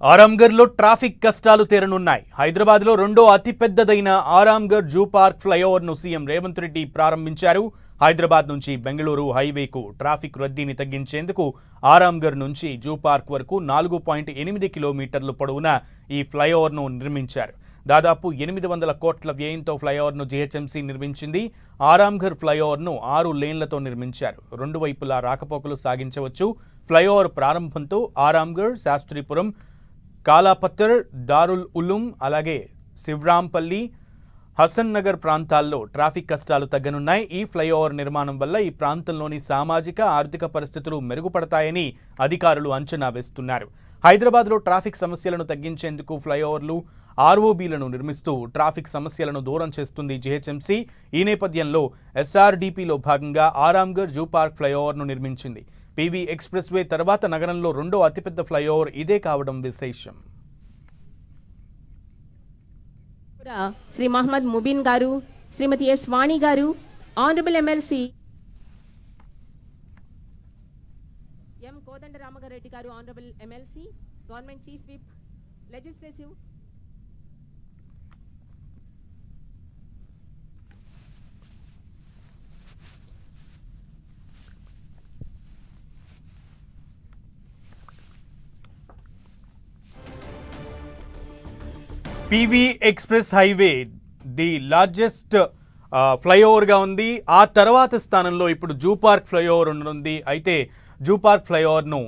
ఆరాంగర్లో traffic కష్టాలు తీరనున్నాయి. హైదరాబాద్లో రెండో అతిపెద్దదైన ఆరాంగర్ జూ పార్క్ ఫ్లైఓవర్ను సీఎం రేవంత్ రెడ్డి ప్రారంభించారు. హైదరాబాద్ నుంచి బెంగళూరు హైవేకు ట్రాఫిక్ రద్దీని తగ్గించేందుకు ఆరాంగర్ నుంచి జూ పార్క్ వరకు నాలుగు పాయింట్ ఎనిమిది కిలోమీటర్లు పొడవున ఈ ఫ్లైఓవర్ను నిర్మించారు. దాదాపు ఎనిమిది వందల కోట్ల వ్యయంతో ఫ్లైఓవర్ను జీహెచ్ఎంసీ నిర్మించింది. ఆరాంఘర్ ఫ్లైఓవర్ను ఆరు లేన్లతో నిర్మించారు. రెండు వైపులా రాకపోకలు సాగించవచ్చు. ఫ్లైఓవర్ ప్రారంభంతో ఆరాంఘర్ శాస్త్రీపురం కాలాపత్తర్ దారుల్ ఉలుం అలాగే శివరాంపల్లి హసన్ నగర్ ప్రాంతాల్లో ట్రాఫిక్ కష్టాలు తగ్గనున్నాయి. ఈ ఫ్లైఓవర్ నిర్మాణం వల్ల ఈ ప్రాంతంలోని సామాజిక ఆర్థిక పరిస్థితులు మెరుగుపడతాయని అధికారులు అంచనా వేస్తున్నారు. హైదరాబాద్లో ట్రాఫిక్ సమస్యలను తగ్గించేందుకు ఫ్లైఓవర్లు ఆర్ఓబీలను నిర్మిస్తూ ట్రాఫిక్ సమస్యలను దూరం చేస్తుంది జీహెచ్ఎంసీ. ఈ నేపథ్యంలో ఎస్ఆర్డీపీలో భాగంగా ఆరాంగర్ జూ పార్క్ ఫ్లైఓవర్ను నిర్మించింది. పీవీ ఎక్స్ప్రెస్ వే తర్వాత నగరంలో రెండో అతిపెద్ద ఫ్లైఓవర్ ఇదే కావడం విశేషం కూడా శ్రీ మహమ్మద్ ముబీన్ గారు శ్రీమతి ఎస్ వాణి గారు ఆనరబుల్ ఎమ్మెల్సీ ఎం కోదండ రామగారెడ్డి గారు honourable MLC government chief whip legislative PV express highway the largest ఫ్లైఓవర్గా ఉంది. ఆ తర్వాత స్థానంలో ఇప్పుడు జూ పార్క్ ఫ్లైఓవర్ ఉండనుంది. అయితే జూ పార్క్ ఫ్లైఓవర్ను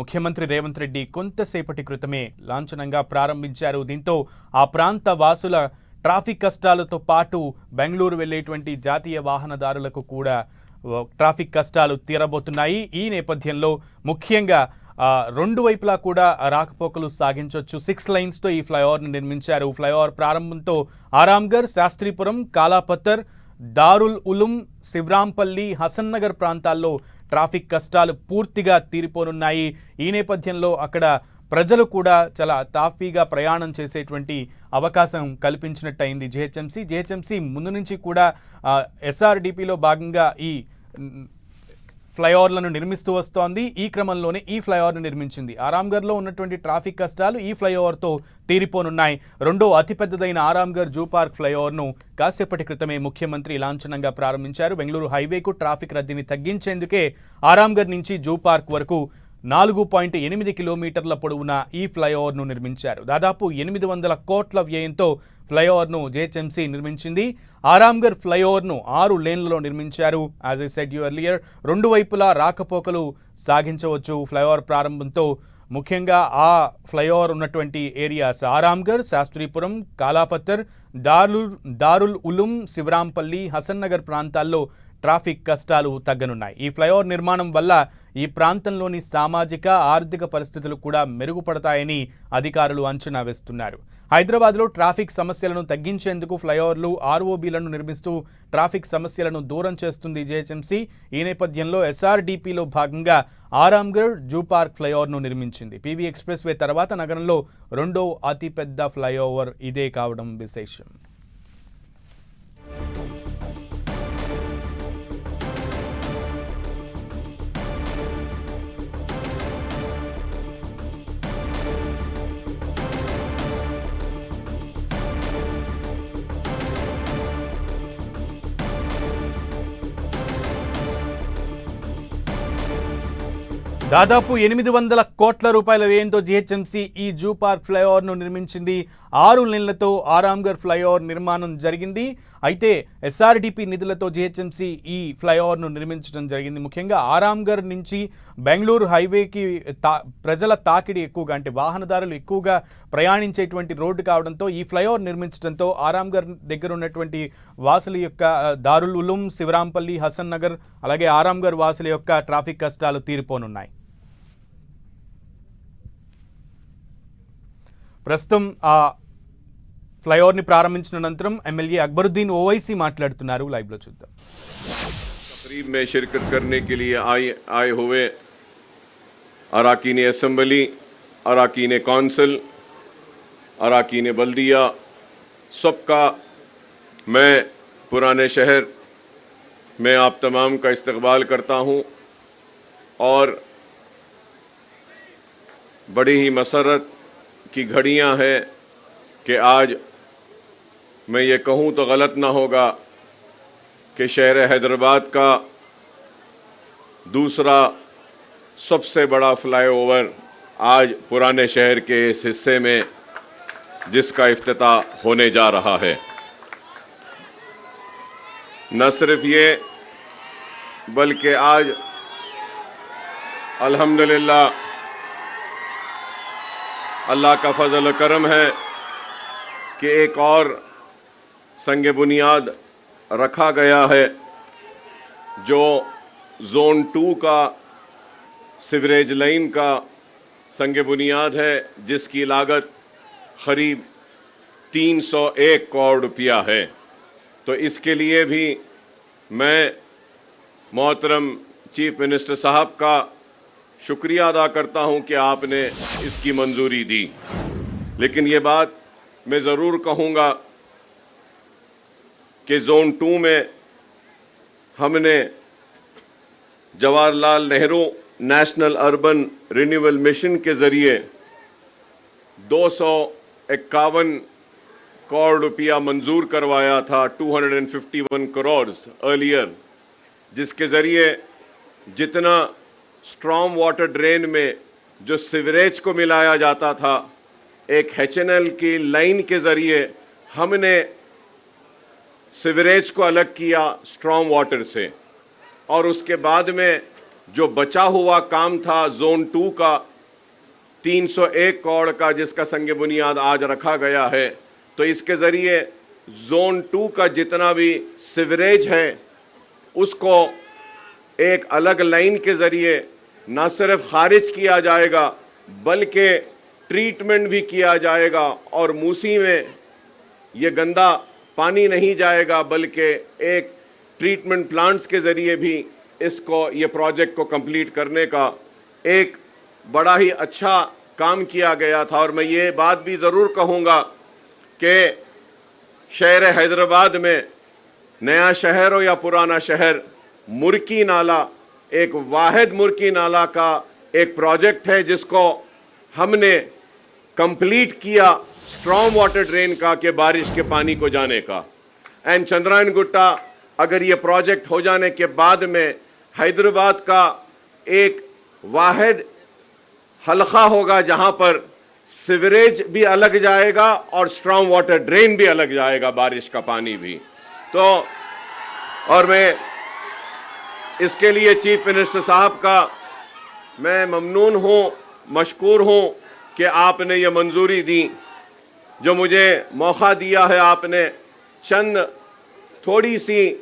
ముఖ్యమంత్రి రేవంత్ రెడ్డి కొంతసేపటి క్రితమే లాంఛనంగా ప్రారంభించారు. దీంతో ఆ ప్రాంత వాసుల ట్రాఫిక్ కష్టాలతో పాటు బెంగళూరు వెళ్ళేటువంటి జాతీయ వాహనదారులకు కూడా ట్రాఫిక్ కష్టాలు తీరబోతున్నాయి. ఈ నేపథ్యంలో ముఖ్యంగా రెండు వైపులా కూడా రాకపోకలు సాగించవచ్చు సిక్స్ లైన్స్తో ఈ ఫ్లైఓవర్ని నిర్మించారు. ఫ్లైఓవర్ ప్రారంభంతో ఆరాంఘర్ శాస్త్రీపురం కాలాపత్తర్ దారుల్ ఉలుం శివరాంపల్లి హసన్నగర్ ప్రాంతాల్లో ట్రాఫిక్ కష్టాలు పూర్తిగా తీరిపోనున్నాయి. ఈ నేపథ్యంలో అక్కడ ప్రజలు కూడా చాలా తాఫీగా ప్రయాణం చేసేటువంటి అవకాశం కల్పించినట్టయింది జిహెచ్ఎంసీ. జిహెచ్ఎంసీ ముందు నుంచి కూడా ఎస్ఆర్డిపిలో భాగంగా ఈ ఫ్లైఓవర్లను నిర్మిస్తూ వస్తోంది. ఈ క్రమంలోనే ఈ ఫ్లైఓవర్ను నిర్మించింది. ఆరాంఘర్లో ఉన్నటువంటి ట్రాఫిక్ కష్టాలు ఈ ఫ్లైఓవర్తో తీరిపోనున్నాయి. రెండో అతిపెద్దదైన ఆరాంఘర్ జూ పార్క్ ఫ్లైఓవర్ను కాసేపటి క్రితమే ముఖ్యమంత్రి లాంఛనంగా ప్రారంభించారు. బెంగళూరు హైవేకు ట్రాఫిక్ రద్దీని తగ్గించేందుకే ఆరాంఘర్ నుంచి జూ పార్క్ వరకు నాలుగు పాయింట్ ఎనిమిది కిలోమీటర్ల పొడవున ఈ ఫ్లైఓవర్ను నిర్మించారు. దాదాపు ఎనిమిది వందల కోట్ల వ్యయంతో ఫ్లైఓవర్ను జేహెచ్ఎంసీ నిర్మించింది. ఆరాంగర్ ఫ్లైఓవర్ను ఆరు లేన్లలో నిర్మించారు. As I said you earlier రెండు వైపులా రాకపోకలు సాగించవచ్చు ఫ్లైఓవర్ ప్రారంభంతో. ముఖ్యంగా ఆ ఫ్లైఓవర్ ఉన్నటువంటి ఏరియాస్ ఆరాంగర్ శాస్త్రీపురం కాలాపత్తర్ దారుల్ దారుల్ ఉలుం శివరాంపల్లి హసన్ నగర్ ప్రాంతాల్లో ట్రాఫిక్ కష్టాలు తగ్గనున్నాయి. ఈ ఫ్లైఓవర్ నిర్మాణం వల్ల ఈ ప్రాంతంలోని సామాజిక ఆర్థిక పరిస్థితులు కూడా మెరుగుపడతాయని అధికారులు అంచనా వేస్తున్నారు. హైదరాబాద్లో ట్రాఫిక్ సమస్యలను తగ్గించేందుకు ఫ్లైఓవర్లు ఆర్ఓబీలను నిర్మిస్తూ ట్రాఫిక్ సమస్యలను దూరం చేస్తుంది జేహెచ్ఎంసీ. ఈ నేపథ్యంలో ఎస్ఆర్డీపీలో భాగంగా ఆరాంగర్ జూ పార్క్ ఫ్లైఓవర్ను నిర్మించింది. పీవీ ఎక్స్ప్రెస్ వే తర్వాత నగరంలో రెండో అతిపెద్ద ఫ్లైఓవర్ ఇదే కావడం విశేషం. దాదాపు ఎనిమిది వందల కోట్ల రూపాయల వ్యయంతో జీహెచ్ఎంసీ ఈ జూ పార్క్ ఫ్లైఓవర్ను నిర్మించింది. ఆరు నెలలతో ఆరాంగర్ ఫ్లైఓవర్ నిర్మాణం జరిగింది. అయితే ఎస్ఆర్డిపి నిధులతో జీహెచ్ఎంసీ ఈ ఫ్లైఓవర్ను నిర్మించడం జరిగింది. ముఖ్యంగా ఆరాంగర్ నుంచి బెంగళూరు హైవేకి తా ప్రజల తాకిడి ఎక్కువగా అంటే వాహనదారులు ఎక్కువగా ప్రయాణించేటువంటి రోడ్డు కావడంతో ఈ ఫ్లైఓవర్ నిర్మించడంతో ఆరాంగర్ దగ్గర ఉన్నటువంటి వాసుల యొక్క దారుల్ ఉలుం శివరాంపల్లి హసన్ నగర్ అలాగే ఆరాంగర్ వాసుల యొక్క ట్రాఫిక్ కష్టాలు తీరిపోనున్నాయి. ప్రస్తుతం ఆ ఫ్లైఓవర్ని ప్రారంభించిన అనంతరం ఎమ్మెల్యే అక్బరుద్దీన్ ఓవైసీ మాట్లాడుతున్నారు లైవ్లో చూద్దాం کی گھڑیاں ہیں کہ آج میں یہ کہوں تو غلط نہ ہوگا کہ شہر حیدرباد کا دوسرا سب سے بڑا فلائی اوور آج پرانے شہر کے اس حصے میں جس کا افتتاح ہونے جا رہا ہے۔ نہ صرف یہ، بلکہ آج الحمدللہ اللہ کا فضل و کرم ہے کہ ایک اور سنگ بنیاد رکھا گیا ہے جو زون ٹو کا سیوریج لائن کا سنگ بنیاد ہے، جس کی لاگت قریب تین سو ایک کروڑ روپیہ ہے۔ تو اس کے لیے بھی میں محترم چیف منسٹر صاحب کا شکریہ ادا کرتا ہوں کہ آپ نے اس کی منظوری دی۔ لیکن یہ بات میں ضرور کہوں گا کہ زون ٹو میں ہم نے جواہر لال نہرو نیشنل اربن رینیول مشن کے ذریعے دو سو اکاون کروڑ روپیہ منظور کروایا تھا، ٹو ہنڈریڈ اینڈ ففٹی ون کروڑز ارلیئر، جس کے ذریعے جتنا سٹرام واٹر ڈرین میں جو سیوریج کو ملایا جاتا تھا، ایک ہیچنل این ایل کی لائن کے ذریعے ہم نے سیوریج کو الگ کیا سٹرام واٹر سے۔ اور اس کے بعد میں جو بچا ہوا کام تھا زون ٹو کا، تین سو ایک کوڑ کا جس کا سنگ بنیاد آج رکھا گیا ہے، تو اس کے ذریعے زون ٹو کا جتنا بھی سیوریج ہے، اس کو ایک الگ لائن کے ذریعے نہ صرف خارج کیا جائے گا، بلکہ ٹریٹمنٹ بھی کیا جائے گا اور موسی میں یہ گندا پانی نہیں جائے گا، بلکہ ایک ٹریٹمنٹ پلانٹس کے ذریعے بھی اس کو، یہ پروجیکٹ کو کمپلیٹ کرنے کا ایک بڑا ہی اچھا کام کیا گیا تھا۔ اور میں یہ بات بھی ضرور کہوں گا کہ شہر حیدرآباد میں نیا شہر ہو یا پرانا شہر مرکی نالا، ایک واحد مرکی نالا کا ایک پروجیکٹ ہے جس کو ہم نے کمپلیٹ کیا اسٹرانگ واٹر ڈرین کا کہ بارش کے پانی کو جانے کا۔ اینڈ چندرائن گٹا، اگر یہ پروجیکٹ ہو جانے کے بعد میں حیدرآباد کا ایک واحد حلقہ ہوگا جہاں پر سیوریج بھی الگ جائے گا اور اسٹرانگ واٹر ڈرین بھی الگ جائے گا بارش کا پانی بھی۔ تو اور میں اس کے لیے چیف منسٹر صاحب کا میں ممنون ہوں، مشکور ہوں کہ آپ نے یہ منظوری دی جو مجھے موقع دیا ہے۔ آپ نے چند تھوڑی سی